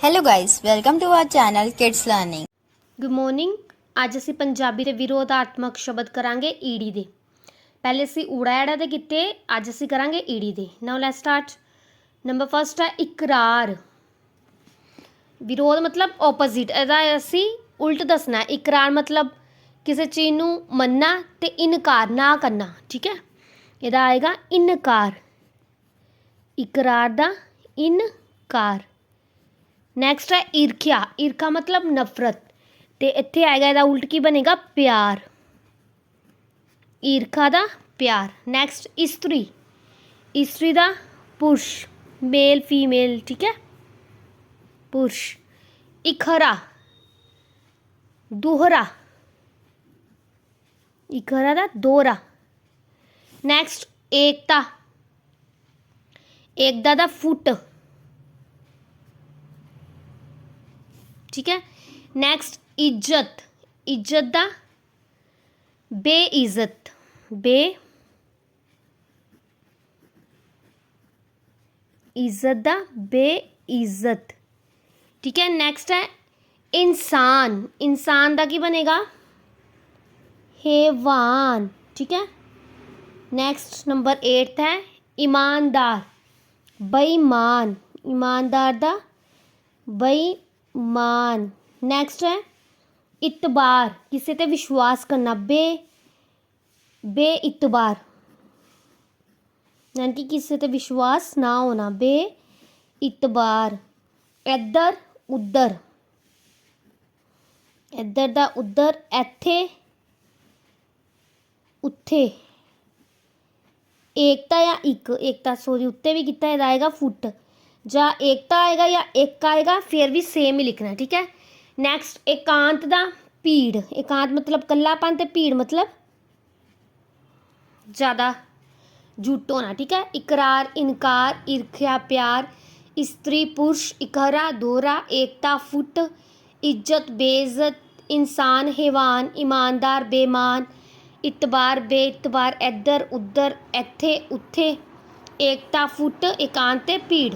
Hello guys, welcome to R channel Kids Learning. Good morning ਅੱਜ ਅਸੀਂ ਪੰਜਾਬੀ ਦੇ ਵਿਰੋਧਾਤਮਕ ਸ਼ਬਦ ਕਰਾਂਗੇ ਈੜੀ ਦੇ। ਪਹਿਲੇ ਅਸੀਂ ਊੜਾ ਐੜਾ ਦੇ ਕੀਤੇ ਅੱਜ ਅਸੀਂ ਕਰਾਂਗੇ ਈੜੀ ਦੇ। Now let's start number first ਹੈ ਇਕਰਾਰ। ਵਿਰੋਧ ਮਤਲਬ ਆਪੋਜ਼ਿਟ ਇਹਦਾ ਅਸੀਂ ਉਲਟ ਦੱਸਣਾ ਇਕਰਾਰ ਮਤਲਬ ਕਿਸੇ ਚੀਜ਼ ਨੂੰ ਮੰਨਣਾ ਤੇ ਇਨਕਾਰ ਨਾ ਕਰਨਾ ਠੀਕ ਹੈ? ਇਹਦਾ ਆਏਗਾ ਇਨਕਾਰ। ਇਕਰਾਰ ਦਾ ਇਨਕਾਰ। ਨੈਕਸਟ ਹੈ ਈਰਖਿਆ ਈਰਖਾ ਮਤਲਬ ਨਫ਼ਰਤ ਤੇ ਇੱਥੇ ਆਏਗਾ ਇਹਦਾ ਉਲਟ ਕੀ ਬਣੇਗਾ ਪਿਆਰ ਈਰਖਾ ਦਾ ਪਿਆਰ ਨੈਕਸਟ ਇਸਤਰੀ ਇਸਤਰੀ ਦਾ ਪੁਰਸ਼ ਮੇਲ ਫੀਮੇਲ ਠੀਕ ਹੈ ਪੁਰਸ਼ ਇਖਰਾ ਦੁਹਰਾ ਇਖਰਾ ਦਾ ਦੋਹਰਾ ਨੈਕਸਟ ਏਕਤਾ ਏਕਤਾ ਦਾ ਫੁੱਟ ठीक है? नेक्स्ट इज़्ज़त। इज़्ज़त दा? बेइज्जत। बे इज़्ज़त दा? बेइज्जत। ठीक है? नेक्स्ट है, इंसान। इंसान का की बनेगा? हेवान। ठीक है? नेक्स्ट नंबर एट्थ है, ईमानदार। बेईमान। ईमानदार दा? बई मान। नेक्स्ट है, इतबार। किसी पे विश्वास करना? बे बे इतबार। यानी कि किसी पर विश्वास ना होना? बे इतबार। इधर उधर इधर दा उधर एथे उथे एकता या इक? एकता सॉरी उत्ते भी किता आएगा फुट। ਜਾਂ ਏਕਤਾ ਆਏਗਾ ਜਾਂ ਇੱਕ ਆਏਗਾ ਫਿਰ ਵੀ ਸੇਮ ਹੀ ਲਿਖਣਾ ਠੀਕ ਹੈ ਨੈਕਸਟ ਇਕਾਂਤ ਦਾ ਭੀੜ ਇਕਾਂਤ ਮਤਲਬ ਕੱਲਾਪਨ ਤੇ ਭੀੜ ਮਤਲਬ ਜ਼ਿਆਦਾ ਜੁੱਟ ਹੋਣਾ ਠੀਕ ਹੈ ਇਕਰਾਰ ਇਨਕਾਰ ਈਰਖਿਆ ਪਿਆਰ ਇਸਤਰੀ ਪੁਰਸ਼ ਇਕਹਰਾ ਦੋਹਰਾ ਏਕਤਾ ਫੁੱਟ ਇੱਜ਼ਤ ਬੇਇੱਜ਼ਤ ਇਨਸਾਨ ਹੈਵਾਨ ਇਮਾਨਦਾਰ ਬੇਮਾਨ ਇਤਬਾਰ ਬੇਇਤਬਾਰ ਇੱਧਰ ਉੱਧਰ ਇੱਥੇ ਉੱਥੇ ਏਕਤਾ ਫੁੱਟ ਇਕਾਂਤ ਤੇ ਭੀੜ